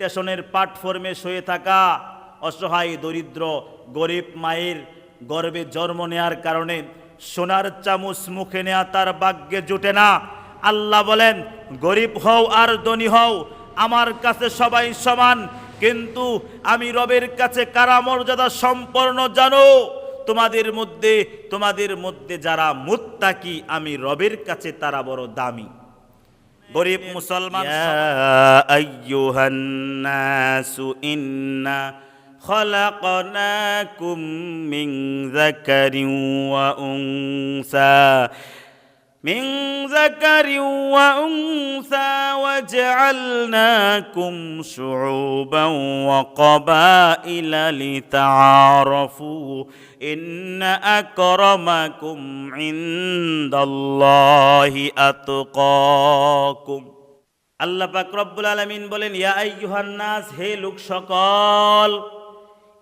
স্টেশনের প্ল্যাটফর্মে শুয়ে থাকা অসহায়, দরিদ্র, গরিব মায়ের গর্বে জন্ম নেয়ার কারণে সোনার চামচ মুখে নেয়া তার ভাগ্যে জুটে না। আল্লাহ বলেন, গরিব হও আর ধনী হও, আমার কাছে সবাই সমান, কিন্তু আমি রবের কাছে কারা মর্যাদা সম্পন্ন জানো। তোমাদের মধ্যে তোমাদের মধ্যে যারা মুত্তাকি, আমি রবের কাছে তারা বড় দামি। غريب مسلمان يا أيها الناس إنا خلقناكم من ذكر وأنثى. من ذكر وأنثى وجعلناكم شعوبا وقبائل لتعارفوا إن أكرمكم عند الله أتقاكم আল্লাহ পাক রব্বুল আলামিন বলেন ইয়া আইয়ুহান নাস হে লোক সকল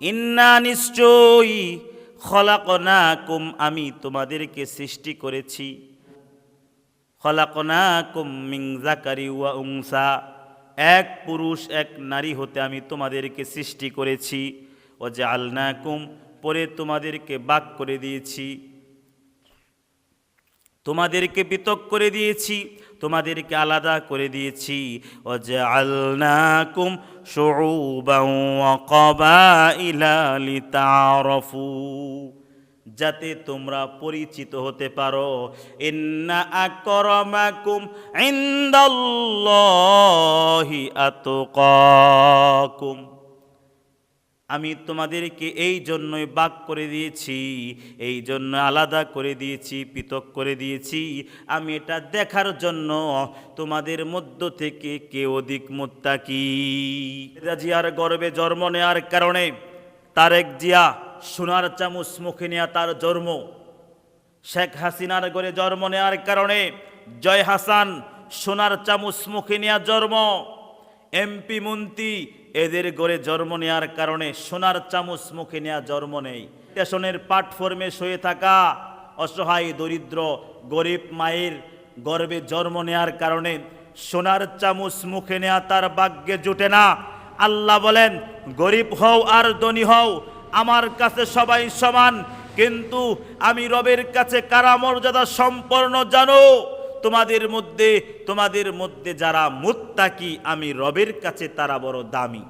ইন্না নিশ্চয়ই খলাকনাকুম আমি তোমাদেরকে সৃষ্টি করেছি খলাকনাকুম মিং জাকারি ওয়া উংসা এক পুরুষ, এক নারী হতে আমি তোমাদেরকে সৃষ্টি করেছি। ও যে আলনাকুম পরে তোমাদেরকে বাক করে দিয়েছি। তোমাদেরকে পৃথক করে দিয়েছি, তোমাদেরকে আলাদা করে দিয়েছি। ও যে আলনাকুম তারফু যাতে তোমরা পরিচিত হতে পারো। ইন্না আকরমাকুম ইন্দাল্লাহি আতকাকুম। আমি তোমাদেরকে এই জন্যই বাক করে দিয়েছি, এই জন্য আলাদা করে দিয়েছি, পৃথক করে দিয়েছি। আমি এটা দেখার জন্য তোমাদের মধ্য থেকে কে অধিক মোত্তাকি। জিয়ার গর্বে জন্ম নেওয়ার কারণে তারেক জিয়া সোনার চামচ মুখে নেওয়া তার জন্ম। শেখ হাসিনার গড়ে জন্ম নেওয়ার কারণে জয় হাসান সোনার চামচ মুখে নেওয়া জন্ম। এমপি, মন্ত্রী এদের গড়ে জন্ম নেওয়ার কারণে সোনার চামচ মুখে নেওয়া জন্ম নেই। স্টেশনের প্ল্যাটফর্মে শুয়ে থাকা অসহায়, দরিদ্র, গরিব মায়ের গর্বে জন্ম নেওয়ার কারণে সোনার চামচ মুখে নেওয়া তার ভাগ্যে জুটে না। আল্লাহ বলেন, গরিব হও আর ধনী হও আমার কাছে সবাই সমান, কিন্তু আমি রবের কাছে কারা মর্যাদা সম্পন্ন, জানো? তোমাদের মধ্যে তোমাদের মধ্যে যারা মুত্তাকি, আমি রবের কাছে তারা বড় দামি।